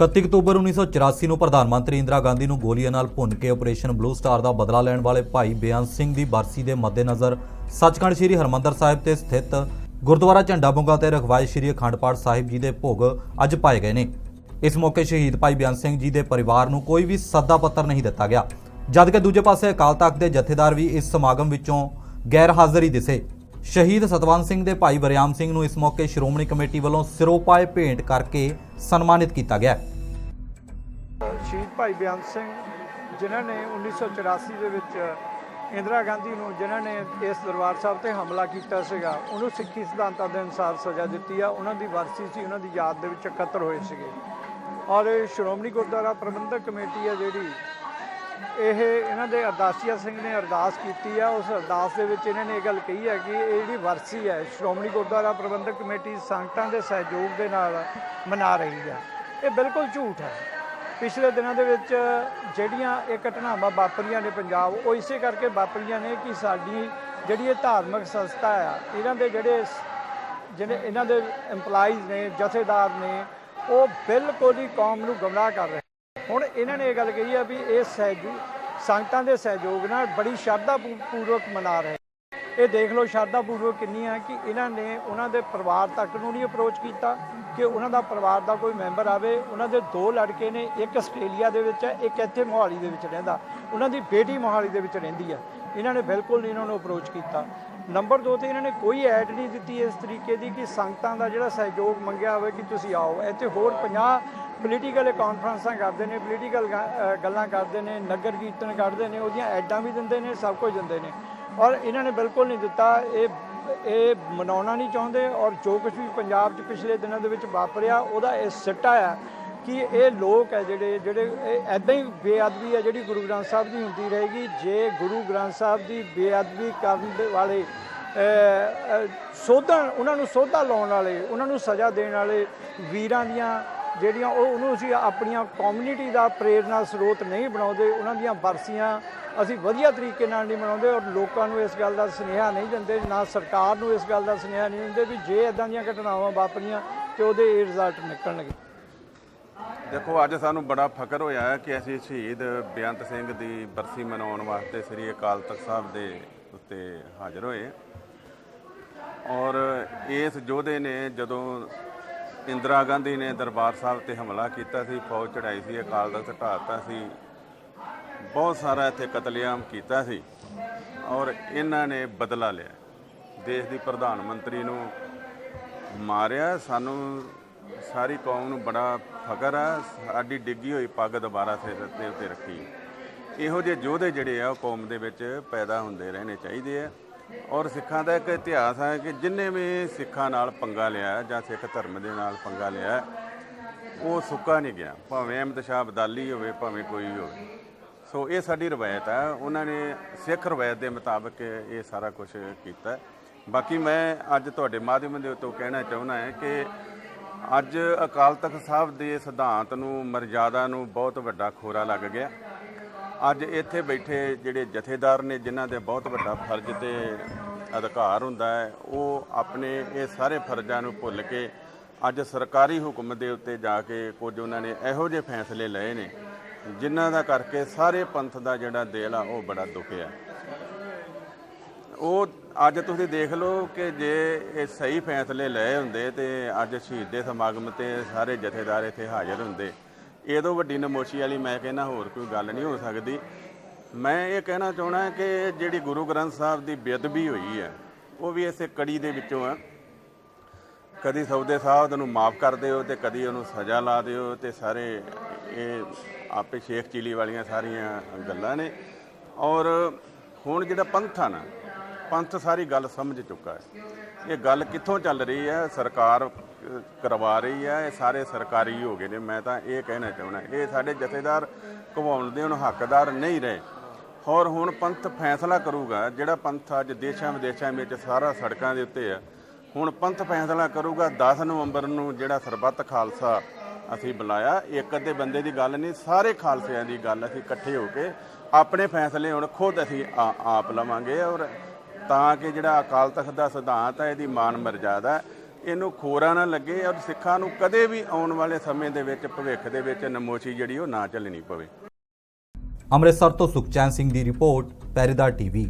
31 October 1984 ਨੂੰ ਪ੍ਰਧਾਨ ਮੰਤਰੀ ਇੰਦਰਾ ਗਾਂਧੀ ਨੂੰ ਗੋਲੀਆਂ ਨਾਲ ਭੁੰਨ ਕੇ ਆਪਰੇਸ਼ਨ ਬਲੂ ਸਟਾਰ ਦਾ ਬਦਲਾ ਲੈਣ ਵਾਲੇ ਭਾਈ ਬਿਆਨ ਸਿੰਘ ਦੀ ਬਰਸੀ ਦੇ ਮੱਦੇਨਜ਼ਰ ਸੱਚਖੰਡ ਸ੍ਰੀ ਹਰਮੰਦਰ ਸਾਹਿਬ ਤੇ ਸਥਿਤ ਗੁਰਦੁਆਰਾ ਝੰਡਾ ਬੁੰਗਾ ਤੇ ਰਖਵਾਏ ਸ੍ਰੀ ਅਖੰਡ ਪਾਠ ਸਾਹਿਬ ਜੀ ਦੇ ਭੋਗ ਅੱਜ ਪਾਏ ਗਏ ਨੇ। ਇਸ ਮੌਕੇ ਸ਼ਹੀਦ ਭਾਈ ਬਿਆਨ ਸਿੰਘ ਜੀ ਦੇ ਪਰਿਵਾਰ ਨੂੰ ਕੋਈ ਵੀ ਸੱਦਾ ਪੱਤਰ ਨਹੀਂ ਦਿੱਤਾ ਗਿਆ। ਜਦਕਿ ਦੂਜੇ ਪਾਸੇ ਅਕਾਲ ਤਖਤ ਦੇ ਜਥੇਦਾਰ ਵੀ ਇਸ ਸਮਾਗਮ ਵਿੱਚੋਂ ਗੈਰ ਹਾਜ਼ਰ ਦਿਸੇ। ਸ਼ਹੀਦ ਸਤਵੰਤ ਸਿੰਘ ਦੇ ਭਾਈ ਬਰਿਆਮ ਸਿੰਘ ਨੂੰ ਇਸ ਮੌਕੇ ਸ਼੍ਰੋਮਣੀ ਕਮੇਟੀ ਵੱਲੋਂ ਸਿਰੋਪਾਏ ਭੇਂਟ ਕਰਕੇ ਸਨਮਾਨਿਤ ਕੀਤਾ ਗਿਆ। ਸ਼ਹੀਦ ਭਾਈ ਬਿਆਨ ਸਿੰਘ, ਜਿਨ੍ਹਾਂ ਨੇ 1984 ਦੇ ਵਿੱਚ ਇੰਦਰਾ ਗਾਂਧੀ ਨੂੰ, ਜਿਨ੍ਹਾਂ ਨੇ ਇਸ ਦਰਬਾਰ ਸਾਹਿਬ ਤੇ ਹਮਲਾ ਕੀਤਾ ਸੀਗਾ, ਉਹਨੂੰ ਸਿੱਖੀ ਸਿਧਾਂਤਾਂ ਦੇ ਅਨੁਸਾਰ ਸਜ਼ਾ ਦਿੱਤੀ ਆ। ਉਹਨਾਂ ਦੀ ਵਰਸੀ ਸੀ, ਉਹਨਾਂ ਦੀ ਯਾਦ ਦੇ ਵਿੱਚ ਇਕੱਤਰ ਹੋਏ ਸੀਗੇ। ਔਰ ਇਹ ਸ਼੍ਰੋਮਣੀ ਗੁਰਦੁਆਰਾ ਪ੍ਰਬੰਧਕ ਕਮੇਟੀ ਆ ਜਿਹੜੀ ਇਹ ਇਹਨਾਂ ਦੇ ਅਰਦਾਸੀਆ ਸਿੰਘ ਨੇ ਅਰਦਾਸ ਕੀਤੀ ਆ। ਉਸ ਅਰਦਾਸ ਦੇ ਵਿੱਚ ਇਹਨਾਂ ਨੇ ਇਹ ਗੱਲ ਕਹੀ ਹੈ ਕਿ ਇਹ ਜਿਹੜੀ ਵਰਸੀ ਹੈ, ਸ਼੍ਰੋਮਣੀ ਗੁਰਦੁਆਰਾ ਪ੍ਰਬੰਧਕ ਕਮੇਟੀ ਸੰਗਤਾਂ ਦੇ ਸਹਿਯੋਗ ਦੇ ਨਾਲ ਮਨਾ ਰਹੀ ਹੈ ਇਹ ਬਿਲਕੁਲ ਝੂਠ ਹੈ। ਪਿਛਲੇ ਦਿਨਾਂ ਦੇ ਵਿੱਚ ਜਿਹੜੀਆਂ ਇਹ ਘਟਨਾਵਾਂ ਵਾਪਰੀਆਂ ਨੇ ਪੰਜਾਬ, ਉਹ ਇਸੇ ਕਰਕੇ ਵਾਪਰੀਆਂ ਨੇ ਕਿ ਸਾਡੀ ਜਿਹੜੀ ਇਹ ਧਾਰਮਿਕ ਸੰਸਥਾ ਆ, ਇਹਨਾਂ ਦੇ ਜਿਹੜੇ ਜਿਹੜੇ ਇਹਨਾਂ ਦੇ EMPLOYEES ਨੇ, ਜਥੇਦਾਰ ਨੇ, ਉਹ ਬਿਲਕੁਲ ਹੀ ਕੌਮ ਨੂੰ ਗਮਰਾਹ ਕਰ ਰਹੇ ਹੁਣ ਇਹਨਾਂ ਨੇ ਇਹ ਗੱਲ ਕਹੀ ਆ ਵੀ ਇਹ ਸਹਿਯੋਗ ਸੰਗਤਾਂ ਦੇ ਸਹਿਯੋਗ ਨਾਲ ਬੜੀ ਸ਼ਰਧਾ ਪੂਰਵਕ ਮਨਾ ਰਹੇ ਇਹ ਦੇਖ ਲਓ ਸ਼ਰਧਾ ਪੂਰਵਕ ਕਿੰਨੀ ਆ ਕਿ ਇਹਨਾਂ ਨੇ ਉਹਨਾਂ ਦੇ ਪਰਿਵਾਰ ਤੱਕ ਨੂੰ ਨਹੀਂ ਅਪਰੋਚ ਕੀਤਾ ਕਿ ਉਹਨਾਂ ਦਾ ਪਰਿਵਾਰ ਦਾ ਕੋਈ ਮੈਂਬਰ ਆਵੇ। ਉਹਨਾਂ ਦੇ ਦੋ ਲੜਕੇ ਨੇ, ਇੱਕ ਆਸਟ੍ਰੇਲੀਆ ਦੇ ਵਿੱਚ ਹੈ, ਇੱਕ ਇੱਥੇ ਮੋਹਾਲੀ ਦੇ ਵਿੱਚ ਰਹਿੰਦਾ। ਉਹਨਾਂ ਦੀ ਬੇਟੀ ਮੋਹਾਲੀ ਦੇ ਵਿੱਚ ਰਹਿੰਦੀ ਆ ਇਹਨਾਂ ਨੇ ਬਿਲਕੁਲ ਨਹੀਂ ਇਹਨਾਂ ਨੂੰ ਅਪਰੋਚ ਕੀਤਾ। ਨੰਬਰ 2 ਤੇ ਇਹਨਾਂ ਨੇ ਕੋਈ ਐਡ ਨਹੀਂ ਦਿੱਤੀ ਇਸ ਤਰੀਕੇ ਦੀ ਕਿ ਸੰਗਤਾਂ ਦਾ ਜਿਹੜਾ ਸਹਿਯੋਗ ਮੰਗਿਆ ਹੋਵੇ ਕਿ ਤੁਸੀਂ ਆਓ। ਇੱਥੇ ਹੋਰ 50 ਪੋਲੀਟੀਕਲ ਕਾਨਫਰੰਸਾਂ ਕਰਦੇ ਨੇ ਪੋਲੀਟੀਕਲ ਗੱਲਾਂ ਕਰਦੇ ਨੇ, ਨਗਰ ਕੀਰਤਨ ਕੱਢਦੇ ਨੇ, ਉਹਦੀਆਂ ਐਡਾਂ ਵੀ ਦਿੰਦੇ ਨੇ, ਸਭ ਕੁਝ ਦਿੰਦੇ ਨੇ। ਔਰ ਇਹਨਾਂ ਨੇ ਬਿਲਕੁਲ ਨਹੀਂ ਦਿੱਤਾ, ਇਹ ਇਹ ਮਨਾਉਣਾ ਨਹੀਂ ਚਾਹੁੰਦੇ ਔਰ ਜੋ ਕੁਝ ਵੀ ਪੰਜਾਬ 'ਚ ਪਿਛਲੇ ਦਿਨਾਂ ਦੇ ਵਿੱਚ ਵਾਪਰਿਆ, ਉਹਦਾ ਇਹ ਸਿੱਟਾ ਹੈ ਕਿ ਇਹ ਲੋਕ ਹੈ ਜਿਹੜੇ ਜਿਹੜੇ ਇਹ ਐਦਾਂ ਹੀ ਬੇਅਦਬੀ ਹੈ ਜਿਹੜੀ ਗੁਰੂ ਗ੍ਰੰਥ ਸਾਹਿਬ ਦੀ ਹੁੰਦੀ ਰਹੇਗੀ। ਜੇ ਗੁਰੂ ਗ੍ਰੰਥ ਸਾਹਿਬ ਦੀ ਬੇਅਦਬੀ ਕਰਨ ਦੇ ਵਾਲੇ ਸੋਧਣ, ਉਹਨਾਂ ਨੂੰ ਸੋਧਾ ਲਾਉਣ ਵਾਲੇ, ਉਹਨਾਂ ਨੂੰ ਸਜ਼ਾ ਦੇਣ ਵਾਲੇ ਵੀਰਾਂ ਦੀਆਂ ਜਿਹੜੀਆਂ ਉਹ, ਉਹਨੂੰ ਅਸੀਂ ਆਪਣੀਆਂ ਕਮਿਊਨਿਟੀ ਦਾ ਪ੍ਰੇਰਨਾ ਸਰੋਤ ਨਹੀਂ ਬਣਾਉਂਦੇ, ਉਹਨਾਂ ਦੀਆਂ ਬਰਸੀਆਂ ਅਸੀਂ ਵਧੀਆ ਤਰੀਕੇ ਨਾਲ ਨਹੀਂ ਮਨਾਉਂਦੇ ਔਰ ਲੋਕਾਂ ਨੂੰ ਇਸ ਗੱਲ ਦਾ ਸੁਨੇਹਾ ਨਹੀਂ ਦਿੰਦੇ, ਨਾ ਸਰਕਾਰ ਨੂੰ ਇਸ ਗੱਲ ਦਾ ਸੁਨੇਹਾ ਨਹੀਂ ਦਿੰਦੇ ਵੀ ਜੇ ਇਦਾਂ ਦੀਆਂ ਘਟਨਾਵਾਂ ਵਾਪਰੀਆਂ ਤੇ ਉਹਦੇ ਇਹ ਰਿਜ਼ਲਟ ਨਿਕਲਣਗੇ। ਦੇਖੋ, ਅੱਜ ਸਾਨੂੰ ਬੜਾ ਫਖਰ ਹੋਇਆ ਹੈ ਕਿ ਅਸੀਂ ਸ਼ਹੀਦ ਬੇਅੰਤ ਸਿੰਘ ਦੀ ਬਰਸੀ ਮਨਾਉਣ ਵਾਸਤੇ ਸ੍ਰੀ ਅਕਾਲ ਤਖਤ ਸਾਹਿਬ ਦੇ ਉੱਤੇ ਹਾਜ਼ਰ ਹੋਏ ਔਰ ਇਸ ਯੋਧੇ ਨੇ ਜਦੋਂ ਇੰਦਰਾ ਗਾਂਧੀ ਨੇ ਦਰਬਾਰ ਸਾਹਿਬ ਤੇ ਹਮਲਾ ਕੀਤਾ ਸੀ, ਫੌਜ ਚੜਾਈ ਸੀ, ਅਕਾਲ ਤਖਤ ਢਾਤਾ ਸੀ, ਬਹੁਤ ਸਾਰਾ ਇੱਥੇ ਕਤਲੇਆਮ ਕੀਤਾ ਸੀ ਔਰ ਇਹਨਾਂ ਨੇ ਬਦਲਾ ਲਿਆ। ਦੇਸ਼ ਦੀ ਪ੍ਰਧਾਨ ਮੰਤਰੀ ਨੂੰ ਮਾਰਿਆ, ਸਾਨੂੰ ਸਾਰੀ ਕੌਮ ਨੂੰ ਬੜਾ ਫਖਰ ਆ, ਸਾਡੀ ਡਿੱਗੀ ਹੋਈ ਪੱਗ ਦੁਬਾਰਾ ਸਿਰ ਦੇ ਉੱਤੇ ਰੱਖੀ। ਇਹੋ ਜਿਹੇ ਯੋਧੇ ਜਿਹੜੇ ਆ, ਉਹ ਕੌਮ ਦੇ ਵਿੱਚ ਪੈਦਾ ਹੁੰਦੇ ਰਹਿਣੇ ਚਾਹੀਦੇ ਆ। ਔਰ ਸਿੱਖਾਂ ਦਾ ਇੱਕ ਇਤਿਹਾਸ ਹੈ ਕਿ ਜਿੰਨੇ ਵੀ ਸਿੱਖਾਂ ਨਾਲ ਪੰਗਾ ਲਿਆ ਜਾਂ ਸਿੱਖ ਧਰਮ ਦੇ ਨਾਲ ਪੰਗਾ ਲਿਆ, ਉਹ ਸੁੱਕਾ ਨਹੀਂ ਗਿਆ। ਭਾਵੇਂ ਅਹਿਮਦ ਸ਼ਾਹ ਅਬਦਾਲੀ ਹੋਵੇ, ਭਾਵੇਂ ਕੋਈ ਵੀ ਹੋਵੇ। ਸੋ ਇਹ ਸਾਡੀ ਰਵਾਇਤ ਹੈ ਉਹਨਾਂ ਨੇ ਸਿੱਖ ਰਵਾਇਤ ਦੇ ਮੁਤਾਬਕ ਇਹ ਸਾਰਾ ਕੁਝ ਕੀਤਾ। ਬਾਕੀ ਮੈਂ ਅੱਜ ਤੁਹਾਡੇ ਮਾਧਿਅਮ ਦੇ ਉੱਤੋਂ ਕਹਿਣਾ ਚਾਹੁੰਦਾ ਹਾਂ ਕਿ ਅੱਜ ਅਕਾਲ ਤਖਤ ਸਾਹਿਬ ਦੇ ਸਿਧਾਂਤ ਨੂੰ, ਮਰਜ਼ਾਦਾ ਨੂੰ ਬਹੁਤ ਵੱਡਾ ਖੋਰਾ ਲੱਗ ਗਿਆ। ਅੱਜ ਇੱਥੇ ਬੈਠੇ ਜਿਹੜੇ ਜਥੇਦਾਰ ਨੇ, ਜਿਨ੍ਹਾਂ ਦੇ ਬਹੁਤ ਵੱਡਾ ਫਰਜ਼ ਤੇ ਅਧਿਕਾਰ ਹੁੰਦਾ ਹੈ, ਉਹ ਆਪਣੇ ਇਹ ਸਾਰੇ ਫਰਜ਼ਾਂ ਨੂੰ ਭੁੱਲ ਕੇ ਅੱਜ ਸਰਕਾਰੀ ਹੁਕਮ ਦੇ ਉੱਤੇ ਜਾ ਕੇ ਕੁਝ ਉਹਨਾਂ ਨੇ ਇਹੋ ਜਿਹੇ ਫੈਸਲੇ ਲਏ ਨੇ, ਜਿਨ੍ਹਾਂ ਦਾ ਕਰਕੇ ਸਾਰੇ ਪੰਥ ਦਾ ਜਿਹੜਾ ਦਿਲ ਆ, ਉਹ ਬੜਾ ਦੁਖਿਆ ਉਹ ਅੱਜ ਤੁਸੀਂ ਦੇਖ ਲਓ ਕਿ ਜੇ ਇਹ ਸਹੀ ਫੈਸਲੇ ਲਏ ਹੁੰਦੇ ਤੇ ਅੱਜ ਸ਼ਹੀਦ ਦੇ ਸਮਾਗਮ ਤੇ ਸਾਰੇ ਜਥੇਦਾਰ ਇੱਥੇ ਹਾਜ਼ਰ ਹੁੰਦੇ। ਇਹ ਤੋਂ ਵੱਡੀ ਨਮੋਸ਼ੀ ਵਾਲੀ ਮੈਂ ਕਹਿੰਦਾ ਹੋਰ ਕੋਈ ਗੱਲ ਨਹੀਂ ਹੋ ਸਕਦੀ। ਮੈਂ ਇਹ ਕਹਿਣਾ ਚਾਹਣਾ ਕਿ ਜਿਹੜੀ ਗੁਰੂ ਗ੍ਰੰਥ ਸਾਹਿਬ ਦੀ ਬੇਅਦਬੀ ਹੋਈ ਹੈ, ਉਹ ਵੀ ਇਸੇ ਕੜੀ ਦੇ ਵਿੱਚੋਂ ਆ। ਕਦੀ ਸੌਦੇ ਸਾਹਿਬ ਨੂੰ ਮਾਫ ਕਰ ਦਿਓ ਤੇ ਕਦੀ ਉਹਨੂੰ ਸਜ਼ਾ ਲਾ ਦਿਓ ਤੇ ਸਾਰੇ ਇਹ ਆਪੇ ਸ਼ੇਖ ਚੀਲੀ ਵਾਲੀਆਂ ਸਾਰੀਆਂ ਗੱਲਾਂ ਨੇ। ਔਰ ਹੁਣ ਜਿਹੜਾ ਪੰਥ ਆ ਨਾ ਪੰਥ ਸਾਰੀ ਗੱਲ ਸਮਝ ਚੁੱਕਾ ਹੈ। ਇਹ ਗੱਲ ਕਿੱਥੋਂ ਚੱਲ ਰਹੀ ਹੈ? ਸਰਕਾਰ ਕਰਵਾ ਰਹੀ ਹੈ? ਇਹ ਸਾਰੇ ਸਰਕਾਰੀ ਹੋ ਗਏ ਨੇ। ਮੈਂ ਤਾਂ ਇਹ ਕਹਿਣਾ ਚਾਹੁੰਦਾ ਇਹ ਸਾਡੇ ਜਥੇਦਾਰ ਘਵਾਉਣ ਦੇ ਹੁਣ ਹੱਕਦਾਰ ਨਹੀਂ ਰਹੇ। ਔਰ ਹੁਣ ਪੰਥ ਫੈਸਲਾ ਕਰੂਗਾ। ਜਿਹੜਾ ਪੰਥ ਅੱਜ ਦੇਸ਼ਾਂ ਵਿਦੇਸ਼ਾਂ ਵਿੱਚ ਸਾਰਾ ਸੜਕਾਂ ਦੇ ਉੱਤੇ ਆ ਹੁਣ ਪੰਥ ਫੈਸਲਾ ਕਰੂਗਾ। 10 ਨਵੰਬਰ ਨੂੰ ਜਿਹੜਾ ਸਰਬੱਤ ਖਾਲਸਾ ਅਸੀਂ ਬੁਲਾਇਆ, ਇੱਕ ਅੱਧੇ ਬੰਦੇ ਦੀ ਗੱਲ ਨਹੀਂ, ਸਾਰੇ ਖਾਲਸਿਆਂ ਦੀ ਗੱਲ ਅਸੀਂ ਇਕੱਠੇ ਹੋ ਕੇ ਆਪਣੇ ਫੈਸਲੇ ਹੁਣ ਖੁਦ ਅਸੀਂ ਆ- ਆਪ ਲਵਾਂਗੇ ਔਰ ਤਾਂ ਕਿ ਜਿਹੜਾ ਅਕਾਲ ਤਖਤ ਦਾ ਸਿਧਾਂਤ ਹੈ, ਇਹਦੀ ਮਾਨ ਮਰਜ਼ਾਦਾ ਇਹਨੂੰ ਖੋਰਾ ਨਾ ਲੱਗੇ ਔਰ ਸਿੱਖਾਂ ਨੂੰ ਕਦੇ ਵੀ ਆਉਣ ਵਾਲੇ ਸਮੇਂ ਦੇ ਵਿੱਚ, ਭਵਿੱਖ ਦੇ ਵਿੱਚ ਨਮੋਸ਼ੀ ਜਿਹੜੀ ਉਹ ਨਾ ਚੱਲਣੀ ਪਵੇ। ਅੰਮ੍ਰਿਤਸਰ ਤੋਂ ਸੁਖਚੈਨ ਸਿੰਘ ਦੀ ਰਿਪੋਰਟ ਪੈਰੀਦਾਰ ਟੀਵੀ।